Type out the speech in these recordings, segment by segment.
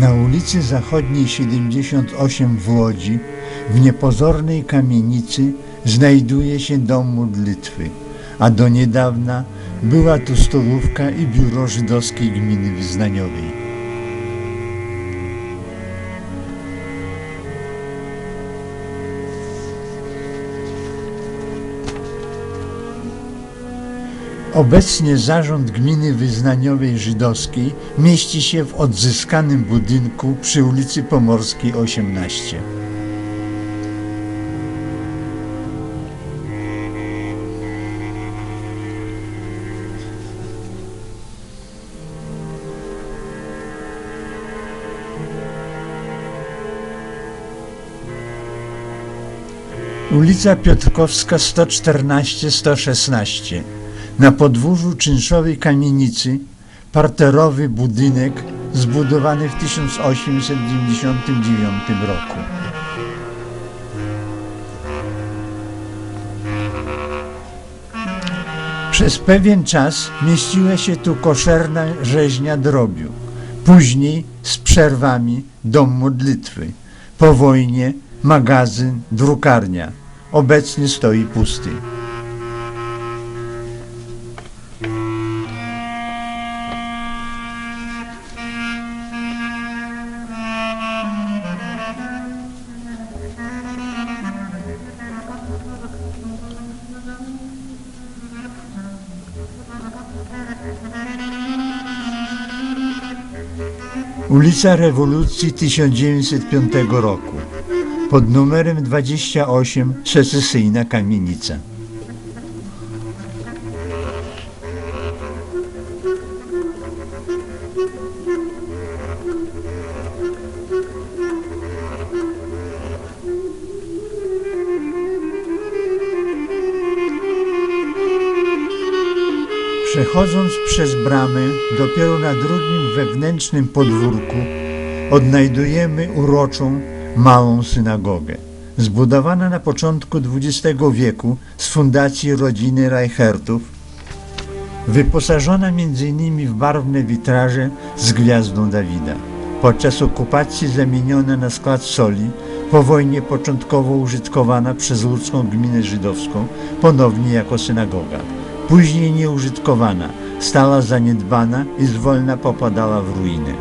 Na ulicy Zachodniej 78 w Łodzi, w niepozornej kamienicy, znajduje się dom modlitwy, a do niedawna była tu stolówka i biuro żydowskiej gminy wyznaniowej. Obecnie zarząd gminy wyznaniowej żydowskiej mieści się w odzyskanym budynku przy ulicy Pomorskiej 18. Ulica Piotrkowska 114-116. Na podwórzu czynszowej kamienicy parterowy budynek zbudowany w 1899 roku. Przez pewien czas mieściła się tu koszerna rzeźnia drobiu. Później z przerwami dom modlitwy. Po wojnie magazyn, drukarnia. Obecnie stoi pusty. Ulica Rewolucji 1905 roku. Pod numerem 28 secesyjna kamienica. Przechodząc przez bramę, dopiero na drugim wewnętrznym podwórku odnajdujemy uroczą, małą synagogę. Zbudowana na początku XX wieku z fundacji rodziny Reichertów, wyposażona m.in. w barwne witraże z gwiazdą Dawida. Podczas okupacji zamieniona na skład soli, po wojnie początkowo użytkowana przez ludzką gminę żydowską, ponownie jako synagoga. Później nieużytkowana, stała zaniedbana i zwolna popadała w ruinę.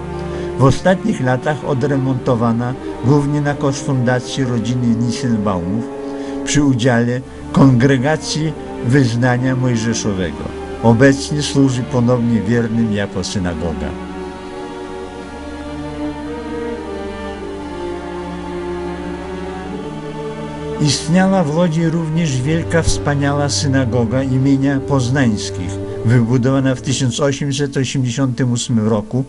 W ostatnich latach odremontowana głównie na koszt fundacji rodziny Nissenbaumów przy udziale Kongregacji Wyznania Mojżeszowego. Obecnie służy ponownie wiernym jako synagoga. Istniała w Łodzi również wielka, wspaniała synagoga imienia Poznańskich, wybudowana w 1888 roku,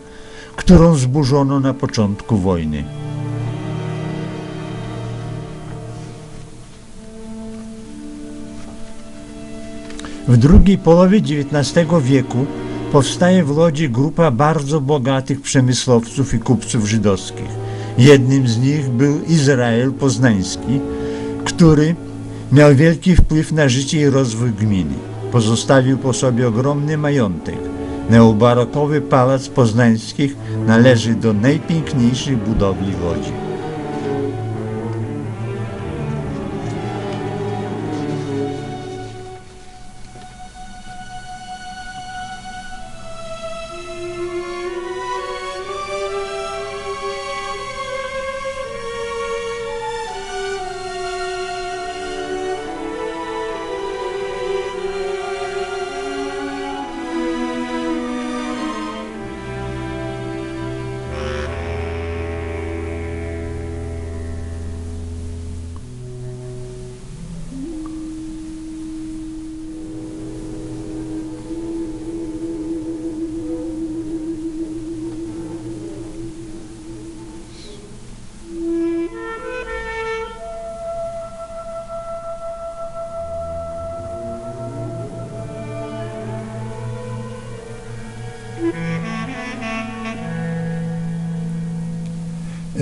którą zburzono na początku wojny. W drugiej połowie XIX wieku powstaje w Łodzi grupa bardzo bogatych przemysłowców i kupców żydowskich. Jednym z nich był Izrael Poznański, który miał wielki wpływ na życie i rozwój gminy. Pozostawił po sobie ogromny majątek. Neobarokowy Pałac Poznańskich należy do najpiękniejszych budowli w Łodzi.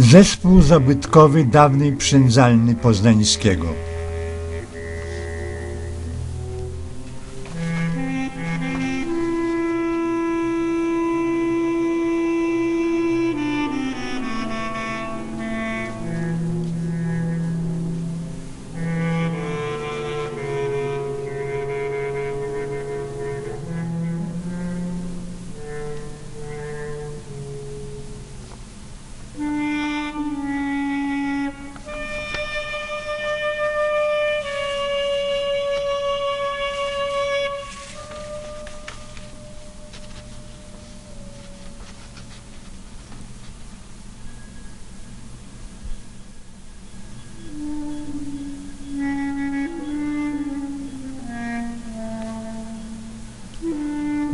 Zespół zabytkowy dawnej przędzalny Poznańskiego.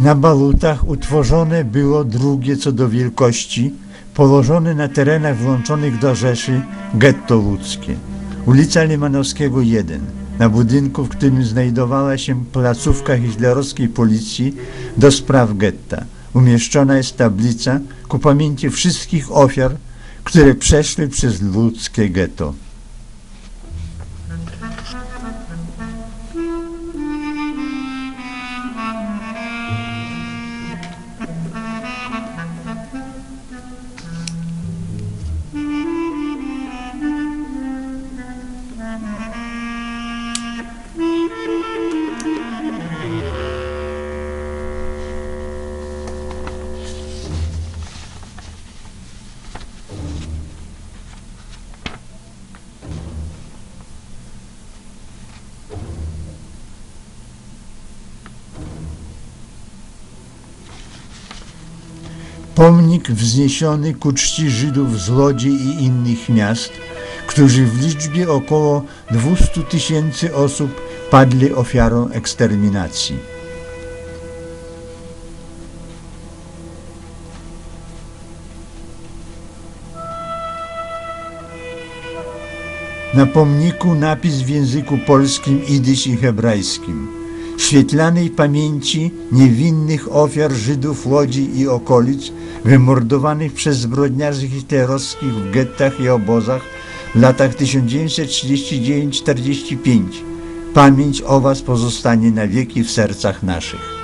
Na balutach utworzone było drugie co do wielkości, położone na terenach włączonych do Rzeszy getto łódzkie. Ulica Limanowskiego 1, na budynku, w którym znajdowała się placówka hitlerowskiej policji do spraw getta. Umieszczona jest tablica ku pamięci wszystkich ofiar, które przeszły przez ludzkie getto. Pomnik wzniesiony ku czci Żydów z Łodzi i innych miast, którzy w liczbie około 200 tysięcy osób padli ofiarą eksterminacji. Na pomniku napis w języku polskim, idysz i hebrajskim. Świetlanej pamięci niewinnych ofiar Żydów Łodzi i okolic, wymordowanych przez zbrodniarzy hitlerowskich w gettach i obozach w latach 1939-45. Pamięć o Was pozostanie na wieki w sercach naszych.